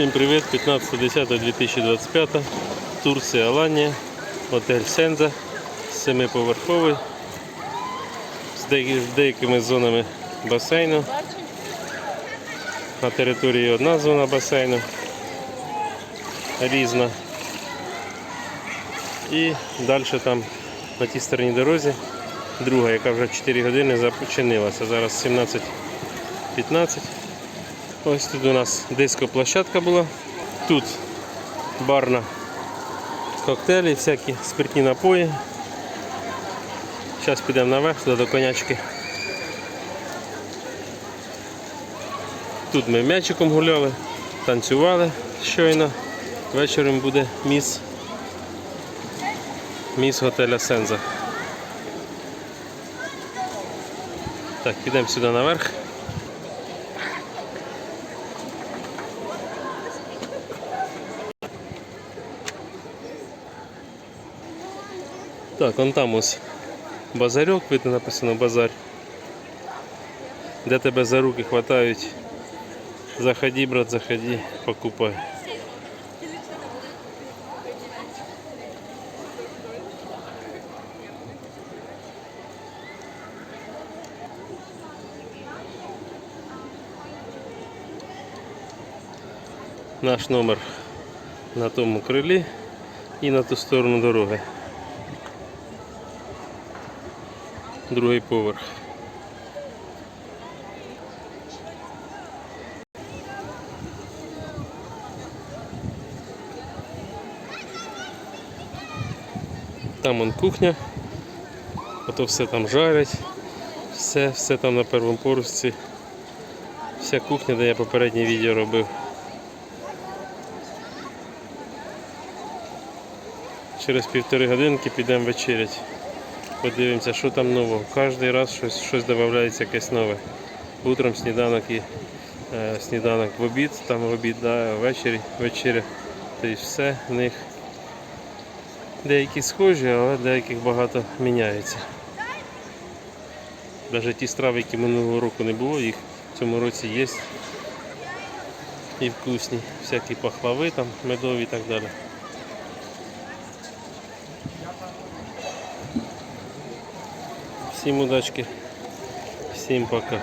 Всім привіт! 15.10.2025. Турція Аланія, готель Сенза, семиповерховий, з деякими зонами басейну. На території одна зона басейну, різна. І далі там на тій стороні дорозі, друга, яка вже 4 години започинилася. Зараз 17.15. Ось тут у нас диско-площадка була. Тут барна коктейлі, всякі спиртні напої. Зараз підемо наверх туди до конячки. Тут ми м'ячиком гуляли, танцювали щойно. Вечором буде міс. Міс готеля Сенза. Так, підемо сюди наверх. Так, вон там ось базарьок, видно написано базар. Де тебе за руки хватають. Заходи, брат, заходи, покупай. Наш номер на тому крилі і на ту сторону дороги. Другий поверх. Там он кухня, ото все там жарять, все, все там на першому поверсі. Вся кухня, де я попереднє відео робив. Через півтори годинки підемо вечеряти. Подивимося, що там нового. Кожен раз щось, щось додається якесь нове. Утром сніданок і е, сніданок в обід, там в обід, да, ввечері, вечеря. Тобто все в них деякі схожі, але деяких багато міняється. Навіть ті страви, які минулого року не було, їх в цьому році є. І вкусні. Всякі пахлави, там, медові і так далі. Всім удачки, всім пока.